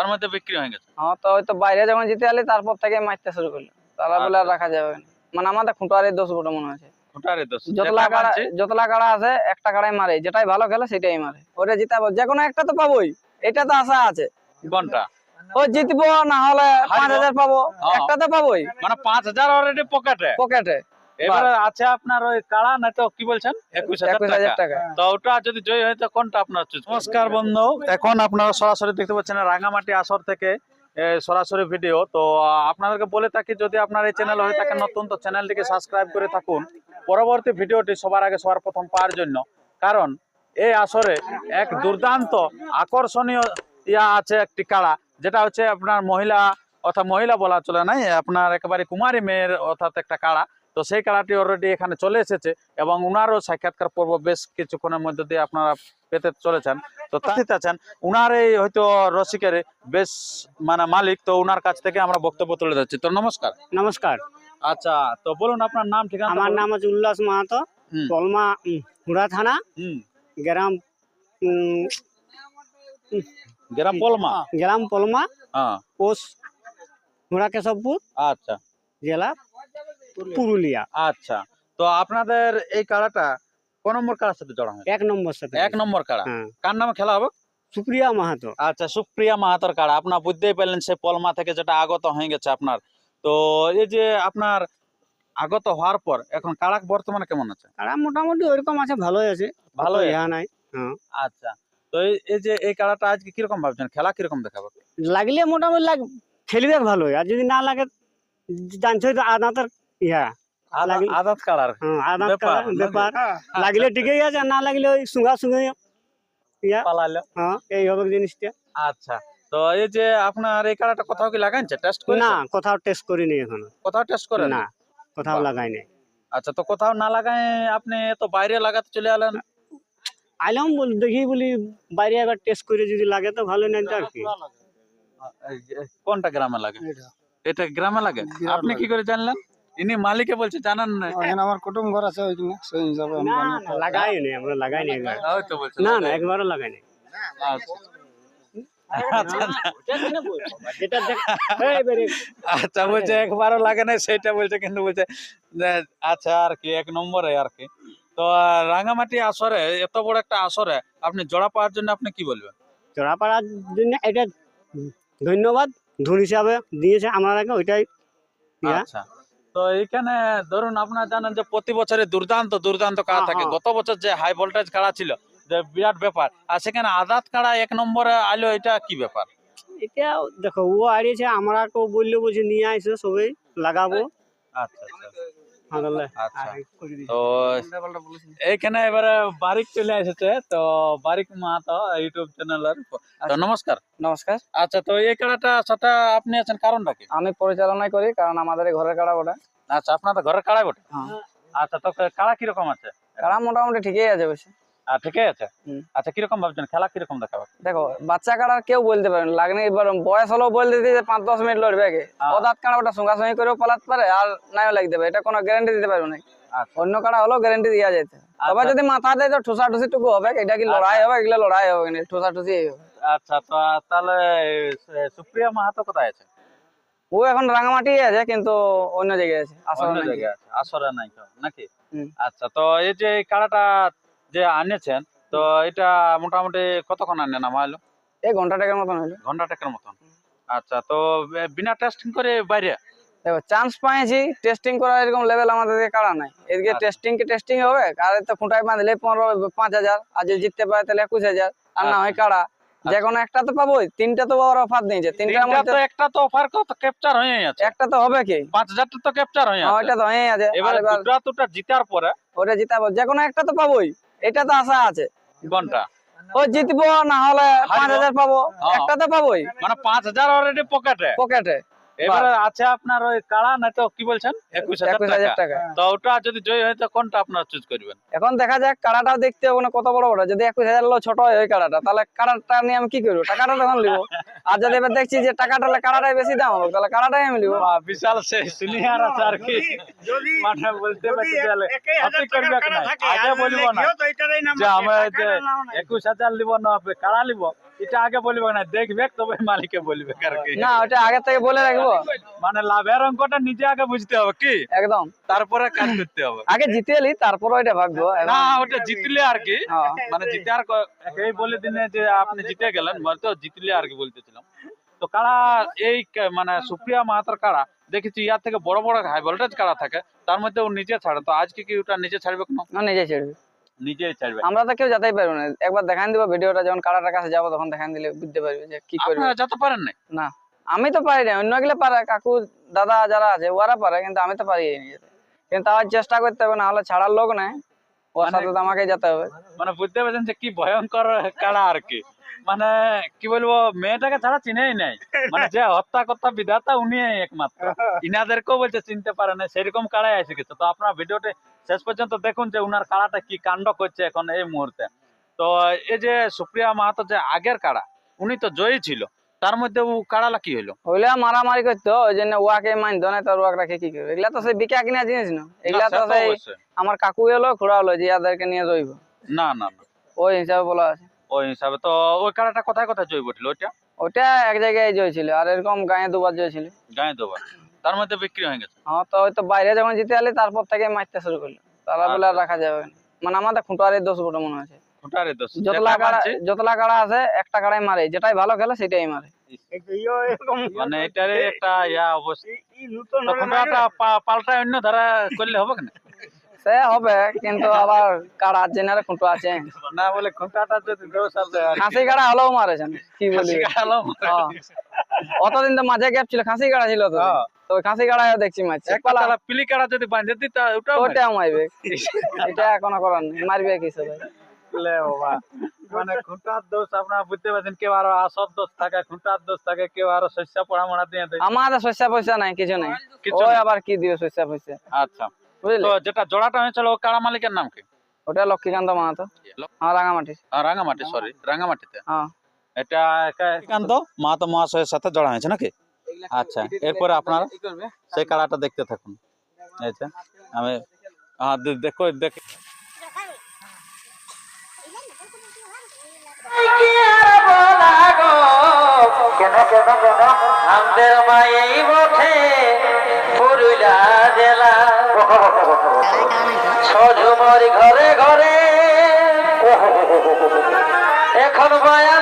তার মধ্যে বিক্রি হয়ে গেছে। হ্যাঁ তো হয়তো বাইরে যখন জিতে আলি তারপর থেকে মারতে শুরু করল। তারা বলে আর রাখা যাবে না। মানে আমাদের খুঁটারে দোষ বটে মনে হচ্ছে ওটারে দোষ। যতলা কাড়া যতলা কাড়া আছে একটা কাড়াই মারে। যেটাই ভালো খেলে সেটাই মারে। ওটা জিতাবো যে কোনো একটা তো পাবোই। এটা তো আশা আছে। কোনটা? ও জিতবো না হলে পাঁচ হাজার পাবো। একটা তো পাবোই। মানে পাঁচ হাজার অলরেডি পকেটে পকেটে এবারে আছে আপনার ওই কাড়া না তো কি বলছেন? একুশ হাজার হাজার টাকা। টাকা। তো ওটা যদি জয় হয় তো কোনটা আপনার নমস্কার বন্ধু। এখন আপনারা সরাসরি দেখতে পাচ্ছেন রাঙামাটি আসর থেকে সরাসরি ভিডিও তো আপনাদেরকে বলে থাকি যদি আপনার এই চ্যানেল হয়ে থাকে নতুন তো চ্যানেলটিকে সাবস্ক্রাইব করে থাকুন। পরবর্তী ভিডিওটি সবার আগে সবার প্রথম পাওয়ার জন্য। কারণ এই আসরে এক দুর্দান্ত আকর্ষণীয় ইয়া আছে একটি কাড়া যেটা হচ্ছে আপনার মহিলা অর্থাৎ মহিলা বলা চলে নাই আপনার একেবারে কুমারী মেয়ের অর্থাৎ একটা কাড়া। তো সেই কাড়াটি অলরেডি এখানে চলে এসেছে এবং উনারও সাক্ষাৎকার পর্ব বেশ কিছুক্ষণের মধ্যে দিয়ে আপনারা পেতে চলেছেন। তো তাতে আছেন উনার এই হয়তো রসিকের বেশ মানে মালিক তো উনার কাছ থেকে আমরা বক্তব্য তুলে যাচ্ছি তো নমস্কার। নমস্কার। আচ্ছা তো বলুন আপনার নাম ঠিকানা আমার নাম হচ্ছে উল্লাস মাহাতো। কলমা হুড়া থানা গ্রাম গ্রাম পলমা? গ্রাম পলমা হ্যাঁ। পোস্ট হুড়া কেশবপুর আচ্ছা। জেলা। পুরুলিয়া। আচ্ছা। তো আপনাদের এই কাড়াটা কোন নম্বর কাড়ার সাথে জড়া হয়? এক নম্বর সাথে। এক নম্বর কাড়া। হ্যাঁ। কার নামে খেলা হবে? সুপ্রিয়া মাহাতো। আচ্ছা সুপ্রিয়া মাহাতর কাড়া। আপনার বুঝতেই পারলেন সে পলমা থেকে যেটা আগত হয়ে গেছে আপনার। তো এই যে আপনার আগত হওয়ার পর এখন কাড়া বর্তমানে কেমন আছে? মোটামুটি ওইরকম আছে ভালোই আছে। ভালোই ইহা নাই হ্যাঁ। আচ্ছা। তো এই এই যে এই কাড়াটা আজকে কীরকম ভাবছেন? খেলা কীরকম দেখাবে? লাগলে মোটামুটি লাগ খেলবে ভালোই। আর যদি না লাগে জানছোই তো আদাতের ইহা আদা- লাগলে- আদাত কাড়ার হ্যাঁ আদাত ব্যাপার, কাড়া, ব্যাপার লাগলে ঠিকই আছে আর না লাগলে ওই সুঙ্গা সুঙ্গে ইয়া পালালো হ্যাঁ এই হবে জিনিসটা আচ্ছা তো এই যে আপনার এই কাড়াটা কোথাও কি লাগাইছে টেস্ট করে না কোথাও টেস্ট করিনি এখনও কোথাও টেস্ট করে না কোথাও বাহ। লাগাই নাই আচ্ছা তো কোথাও না লাগায় আপনি তো বাইরে লাগাতে চলে এলেন আইলাম বল দেখি বলি বাইরে একবার টেস্ট করে যদি লাগে তো ভালো নাই তো আর কি এই যে- কোনটা গ্রামে লাগে এটা গ্রামে লাগে আপনি কি করে জানলেন ইনি মালিকে বলছে জানান না এখানে আমার কুটুম ঘর আছে ওইখানে। সেই হিসাবে না আমরা লাগাই একবার। বলছে না না একবারও লাগাই আচ্ছা। আচ্ছা যেটা দেখ এই বেরে, আচ্ছা বলছে একবারও লাগে না সেটা বলছে কিন্তু বলছে আচ্ছা আর কি এক নম্বরে আর কি। তো রাঙামাটি আসরে এত বড় একটা আসরে আপনি জোড়া পাওয়ার জন্য আপনি কি বলবেন? জোড়া পাড়ার জন্য এটা ধন্যবাদ ধুন হিসাবে দিয়েছে আমার আগে ওইটাই। আচ্ছা। তো এখানে ধরুন আপনার জানেন যে প্রতি বছরে দুর্দান্ত দুর্দান্ত কাড়া হ্যাঁ, থাকে। হ্যাঁ। গত বছর যে হাই ভোল্টেজ কাড়া ছিল যে বিরাট ব্যাপার। আর সেখানে আদাত কাড়া এক নম্বরে আইলো এটা কি ব্যাপার? এটা দেখো ও আড়িয়েছে আমরা কেউ বললে বুঝে নিয়ে আইসো সবাই লাগাবো। আচ্ছা আচ্ছা। তো এইখানে এবারে বারিক চলে এসেছে তো বারিক মাহাতো ইউটিউব চ্যানেলের। তো নমস্কার। নমস্কার। আচ্ছা তো এই কাড়াটা সাথে আপনি আছেন কারণটা কি? আমি পরিচালনা করি কারণ আমাদের ঘরের কাড়া বটে। আচ্ছা আপনাদের ঘরের কাড়া বটে? হ্যাঁ। আচ্ছা তো কাড়া কীরকম আছে? কাড়া মোটামুটি ঠিকই আছে বেশি। ঠিকই আছে আচ্ছা কীরকম ভাবছেন? খেলা কীরকম দেখাবে? দেখো বাচ্চা কাড়া কেউ বলতে পারে না লাগনি এবার বয়স হলেও বলতে দিতে পাঁচ দশ মিনিট লড়বে কে হ্যাঁ। অদাত কাড়া ওটা সঙ্গা করেও পালাতে পারে আর নাইও লাগতে পারে। এটা কোনো গ্যারান্টি দিতে পারব না। আচ্ছা। অন্য কাড়া হলেও গ্যারান্টি দেওয়া যেতে তবে আচ্ছা। যদি মাথা দেয় তো ঠুসা ঠুসি টুকু হবে এটা কি লড়াই হবে এগুলো লড়াই হবে না ঠুসা ঠুসি হবে। আচ্ছা তো তাহলে সুপ্রিয়া মাহাতো কোথায় আছে? ও এখন রাঙামাটি আছে কিন্তু অন্য জায়গায় আছে আসলে নাই। আসরে নাই নাকি? আচ্ছা তো এই যে কাড়াটা যে আনেছেন তো এটা মোটামুটি কতক্ষণ আনেন আমাইলো এই ঘণ্টা টাকার মতন হইল ঘণ্টা টেকের মতন? আচ্ছা তো বিনা টেস্টিং করে বাইরে? দেখো চান্স পাইছি টেস্টিং করার এরকম লেভেল আমাদের কাড়া নাই। এদিকে আচ্ছা। টেস্টিং কি টেস্টিং হবে আর তো খুঁটায় বাঁধলে পনেরো পাঁচ হাজার আর যদি জিততে পারে তাহলে একুশ হাজার আর না হয় কাড়া। যে কোনো একটা তো পাবোই তিনটা তো ওর অফার দিয়েছে। তিনটার তিনটা মধ্যে তো একটা তো অফার কত ক্যাপচার হয়ে আছে। একটা তো হবে কি? পাঁচ হাজারটা তো ক্যাপচার হয়ে হ্যাঁ, আছে। ওইটা তো হয়েই আছে। এবার দুটা দুটা জিতার পরে? ওটা জিতাবো। যে কোনো একটা তো পাবোই। এটা তো আশা আছে। ঘণ্টা ও জিতবো না হলে পাঁচ হাজার পাবো। হ্যাঁ। একটা তো পাবোই। মানে পাঁচ হাজার অলরেডি পকেটে পকেটে এবারে আছে আপনার ওই কাড়া না তো কি বলছেন? একুশ হাজার টাকা। তো ওটা যদি জয় হয় তো কোনটা আপনার চুজ করবেন? এখন দেখা যাক কাড়াটাও দেখতে হবে না কত বড় বড়। যদি একুশ হাজার লো ছোট হয় ওই কাড়াটা তাহলে কাড়াটা নিয়ে আমি কি করব? টাকাটা তখন নিবো। আর যদি এবার দেখছি যে টাকাটা হলে কাড়াটাই বেশি দাম হবে তাহলে কাড়াটাই আমি নিব। বিশাল সে সিনিয়র আছে আর কি। মাঠে বলতে পারছি তাহলে। আপনি করবে না আগে বলব না। যে আমরা যে একুশ হাজার লিব না আপনি কাড়া লিব এটা আগে বলবে না দেখবে তবে মালিকে বলবে আর কি। না ওটা আগে থেকে বলে রাখব। মানে লাভের অঙ্কটা নিজে আগে বুঝতে হবে কি? একদম। তারপরে কাজ করতে হবে। আগে জিতে এলি তারপর ওইটা ভাববো না ওটা জিতলে আর কি। হ্যাঁ। মানে জিতে আর এই বলে দিনে যে আপনি জিতে গেলেন জিতলে আর কি বলতেছিলাম। তো কারা এই মানে সুপ্রিয়া মাহাতার কারা? দেখেছি ইয়ার থেকে বড় বড় হাই ভোল্টেজ কারা থাকে তার মধ্যে ও নিচে ছাড়ে। তো আজকে কি ওটা নিচে ছাড়বে কোনো? না নিজে ছেড়বি। নিজেই চাইবে আমরা তো কেউ যেতেই পারব না। একবার দেখান দিব ভিডিওটা যখন কারাটার কাছে যাব তখন দেখান দিলে বুঝতে পারবে যে কি করবে। যেতে পারেন না না আমি তো পারি না অন্য গেলে পারে কাকু দাদা যারা আছে ওরা পারে কিন্তু আমি তো পারি নি যেতে কিন্তু আবার চেষ্টা করতে হবে না হলে ছাড়ার লোক নাই। ওর মানে- সাথে তো আমাকে যেতে হবে। মানে বুঝতে পারছেন যে কি ভয়ঙ্কর কারা আর কি। মানে কি বলব মেয়েটাকে ছাড়া চিনেই নাই। মানে যে হত্যা কর্তা বিধাতা উনি একমাত্র। ইনাদেরকেও বলছে চিনতে পারে না সেরকম কারাই এসে গেছে তো আপনার ভিডিওটি শেষ পর্যন্ত দেখুন যে উনার কাড়াটা কি কাণ্ড করছে এখন এই মুহূর্তে। তো এই যে সুপ্রিয়া মাহাতো যে আগের কাড়া উনি তো জয়ী ছিল। তার মধ্যে ও কাড়ালা কি হইল? হইলে মারামারি করতো ওই জন্য ওয়াকে মানতো না তোর ওয়াকে কি করবে এগুলা তো সেই বিকা কিনা জিনিস না। এগুলা তো সেই আমার কাকু এলো খুড়া হলো যে ইয়াদেরকে নিয়ে জইব না না না। ওই হিসাবে বলা আছে। ওই হিসাবে। তো ওই কাড়াটা কোথায় কোথায় জয়ী উঠল ওইটা? ওটা এক জায়গায় জয় ছিল আর এরকম গায়ে দুবার জয় ছিল। গায়ে দেবার। তার মধ্যে বিক্রি হয়ে গেছে? হ্যাঁ তো ওই তো বাইরে যখন জিতে আলি তারপর থেকে মারতে শুরু করল। তারা বলে রাখা যাবে না। মানে আমাদের খুঁটারের দোষ বটে মনে হচ্ছে ওটারে দোষ। যতলা কাড়া যতলা কাড়া আছে একটা কাড়াই মারে। যেটাই ভালো খেলে সেটাই মারে। মানে এটারে একটা ইয়া অবশ্যই পাল্টায় অন্য ধারা করলে হবে না? সে হবে কিন্তু আবার কাড়া জেনারে খুঁটো আছে? না বলে ঘন্টাটা যদি কি। খাসি কাড়া হলেও মারেছেন কি বলি? হ্যাঁ। অতদিন তো মাঝে গ্যাপ ছিল খাসি কাড়া ছিল তো। হ্যাঁ। তো খাসি কাড়াও দেখছি একটা তারা পিলিকারা যদি বাঁধে দিত ওটাও মারে। ওটাও মারবে। এটা এখনও করার নেই মারবে কি সবাই? লে বাবা মানে খুঁটার দোষ আপনারা বুঝতে পারছেন কেউ আরও আসর দোষ থাকে খুঁটার দোষ থাকে কেউ আরও শস্য পড়ামোড়া দিয়ে দেয়। আমাদের শস্য পয়সা নাই কিছু নাই। ওই আবার কি দিবে শস্য পয়সা? আচ্ছা। তো যেটা জোড়াটা হয়েছিল ও কাড়া মালিকের নাম কি? ওটা লক্ষ্মীকান্ত মাহাতো। হ্যাঁ রাঙামাটি। রাঙামাটি সরি রাঙামাটিতে। হ্যাঁ। এটা একান্ত মাহাতো মহাশয়ের সাথে জড়া হয়েছে নাকি? আচ্ছা এরপরে আপনারা সেই কাড়াটা দেখতে থাকুন। যে আমি হ্যাঁ দে- দেখো দেখ আমাদের মায়ের বটে পুরুলা জেলা। সজুমরি ঘরে ঘরে। এখন মায়া